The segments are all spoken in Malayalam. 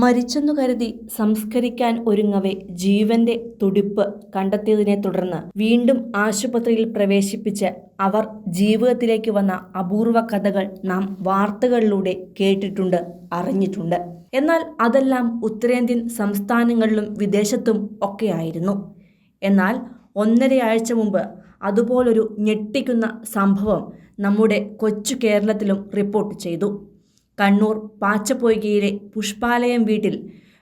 മരിച്ചെന്നു കരുതി സംസ്കരിക്കാൻ ഒരുങ്ങവെ ജീവന്റെ തുടിപ്പ് കണ്ടെത്തിയതിനെ തുടർന്ന് വീണ്ടും ആശുപത്രിയിൽ പ്രവേശിപ്പിച്ച് അവർ ജീവിതത്തിലേക്ക് വന്ന അപൂർവ കഥകൾ നാം വാർത്തകളിലൂടെ കേട്ടിട്ടുണ്ട് അറിഞ്ഞിട്ടുണ്ട്. എന്നാൽ അതെല്ലാം ഉത്തരേന്ത്യൻ സംസ്ഥാനങ്ങളിലും വിദേശത്തും ഒക്കെയായിരുന്നു എന്നാൽ ഒന്നരയാഴ്ച മുമ്പ് അതുപോലൊരു ഞെട്ടിക്കുന്ന സംഭവം നമ്മുടെ കൊച്ചു കേരളത്തിലും റിപ്പോർട്ട് ചെയ്തു. കണ്ണൂർ പാച്ചപ്പൊയ്കയിലെ പുഷ്പാലയം വീട്ടിൽ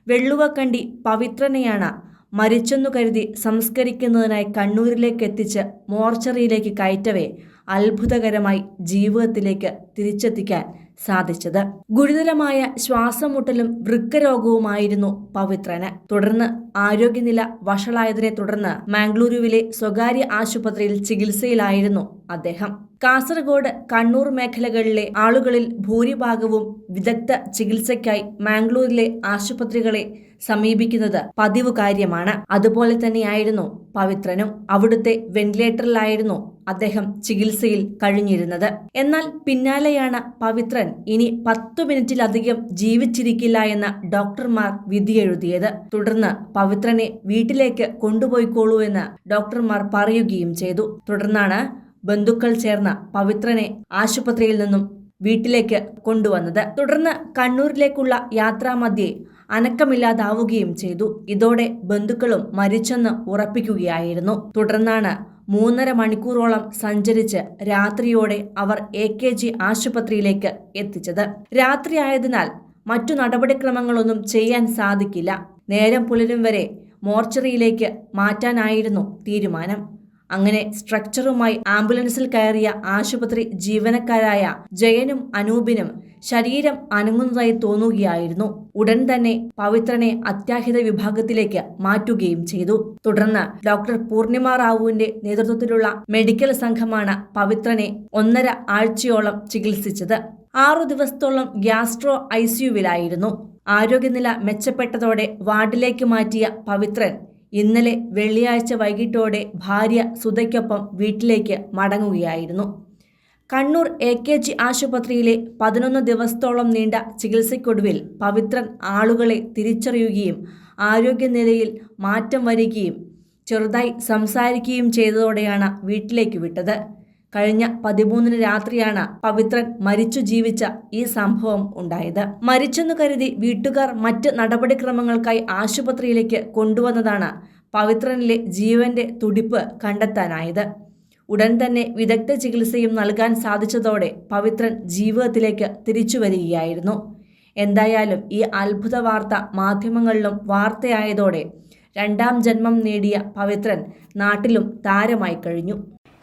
വെള്ളുവക്കണ്ടി പവിത്രനെയാണ് മരിച്ചെന്നു കരുതി സംസ്കരിക്കുന്നതിനായി കണ്ണൂരിലേക്ക് എത്തിച്ച് മോർച്ചറിയിലേക്ക് കയറ്റവേ അത്ഭുതകരമായി ജീവിതത്തിലേക്ക് തിരിച്ചെത്തിക്കാൻ സാധിച്ചത്. ഗുരുതരമായ ശ്വാസമുട്ടലും വൃക്കരോഗവുമായിരുന്നു പവിത്രന്. തുടർന്ന് ആരോഗ്യനില വഷളായതിനെ തുടർന്ന് മാംഗ്ലൂരുവിലെ സ്വകാര്യ ആശുപത്രിയിൽ ചികിത്സയിലായിരുന്നു അദ്ദേഹം. കാസർഗോഡ് കണ്ണൂർ മേഖലകളിലെ ആളുകളിൽ ഭൂരിഭാഗവും വിദഗ്ധ ചികിത്സയ്ക്കായി മാംഗ്ലൂരിലെ ആശുപത്രികളെ സമീപിക്കുന്നത് പതിവ് കാര്യമാണ്. അതുപോലെ തന്നെയായിരുന്നു പവിത്രനും അവിടുത്തെ വെന്റിലേറ്ററിലായിരുന്നു അദ്ദേഹം ചികിത്സയിൽ കഴിഞ്ഞിരുന്നത്. എന്നാൽ പിന്നാലെയാണ് പവിത്രൻ ഇനി പത്തു മിനിറ്റിലധികം ജീവിച്ചിരിക്കില്ല എന്ന ഡോക്ടർമാർ വിധിയെഴുതിയത് തുടർന്ന് പവിത്രനെ വീട്ടിലേക്ക് കൊണ്ടുപോയിക്കോളൂ എന്ന് ഡോക്ടർമാർ പറയുകയും ചെയ്തു. തുടർന്നാണ് ബന്ധുക്കൾ ചേർന്ന പവിത്രനെ ആശുപത്രിയിൽ നിന്നും വീട്ടിലേക്ക് കൊണ്ടുവന്നത്. തുടർന്ന് കണ്ണൂരിലേക്കുള്ള യാത്രാമധ്യേ അനക്കമില്ലാതാവുകയും ചെയ്തു. ഇതോടെ ബന്ധുക്കളും മരിച്ചെന്ന് ഉറപ്പിക്കുകയായിരുന്നു. തുടർന്നാണ് മൂന്നര മണിക്കൂറോളം സഞ്ചരിച്ച് രാത്രിയോടെ അവർ എ കെ ജി ആശുപത്രിയിലേക്ക് എത്തിച്ചത്. രാത്രിയായതിനാൽ മറ്റു നടപടിക്രമങ്ങളൊന്നും ചെയ്യാൻ സാധിക്കില്ല. നേരം പുലരും വരെ മോർച്ചറിയിലേക്ക് മാറ്റാനായിരുന്നു തീരുമാനം. അങ്ങനെ സ്ട്രക്ചറുമായി ആംബുലൻസിൽ കയറിയ ആശുപത്രി ജീവനക്കാരായ ജയനും അനൂപിനും ശരീരം അനങ്ങുന്നതായി തോന്നുകയായിരുന്നു. ഉടൻ തന്നെ പവിത്രനെ അത്യാഹിത വിഭാഗത്തിലേക്ക് മാറ്റുകയും ചെയ്തു. തുടർന്ന് ഡോക്ടർ പൂർണിമ റാവുവിന്റെ നേതൃത്വത്തിലുള്ള മെഡിക്കൽ സംഘമാണ് പവിത്രനെ ഒന്നര ആഴ്ചയോളം ചികിത്സിച്ചത്. ആറു ദിവസത്തോളം ഗ്യാസ്ട്രോ ഐസിയുവിലായിരുന്നു ആരോഗ്യനില മെച്ചപ്പെട്ടതോടെ വാർഡിലേക്ക് മാറ്റിയ പവിത്രൻ ഇന്നലെ വെള്ളിയാഴ്ച വൈകിട്ടോടെ ഭാര്യ സുധയ്ക്കൊപ്പം വീട്ടിലേക്ക് മടങ്ങുകയായിരുന്നു. കണ്ണൂർ എ കെ ജി ആശുപത്രിയിലെ പതിനൊന്ന് ദിവസത്തോളം നീണ്ട ചികിത്സയ്ക്കൊടുവിൽ പവിത്രൻ ആളുകളെ തിരിച്ചറിയുകയും ആരോഗ്യനിലയിൽ മാറ്റം വരികയും ചെറുതായി സംസാരിക്കുകയും ചെയ്തതോടെയാണ് വീട്ടിലേക്ക് വിട്ടത്. കഴിഞ്ഞ പതിമൂന്നിന് രാത്രിയാണ് പവിത്രൻ മരിച്ചു ജീവിച്ച ഈ സംഭവം ഉണ്ടായത്. മരിച്ചെന്നു കരുതി വീട്ടുകാർ മറ്റ് നടപടിക്രമങ്ങൾക്കായി ആശുപത്രിയിലേക്ക് കൊണ്ടുവന്നതാണ് പവിത്രനിലെ ജീവന്റെ തുടിപ്പ് കണ്ടെത്താനായത്. ഉടൻ തന്നെ വിദഗ്ധ ചികിത്സയും നൽകാൻ സാധിച്ചതോടെ പവിത്രൻ ജീവിതത്തിലേക്ക് തിരിച്ചു വരികയായിരുന്നു. എന്തായാലും ഈ അത്ഭുത വാർത്ത മാധ്യമങ്ങളിലും വാർത്തയായതോടെ രണ്ടാം ജന്മം നേടിയ പവിത്രൻ നാട്ടിലും താരമായി കഴിഞ്ഞു.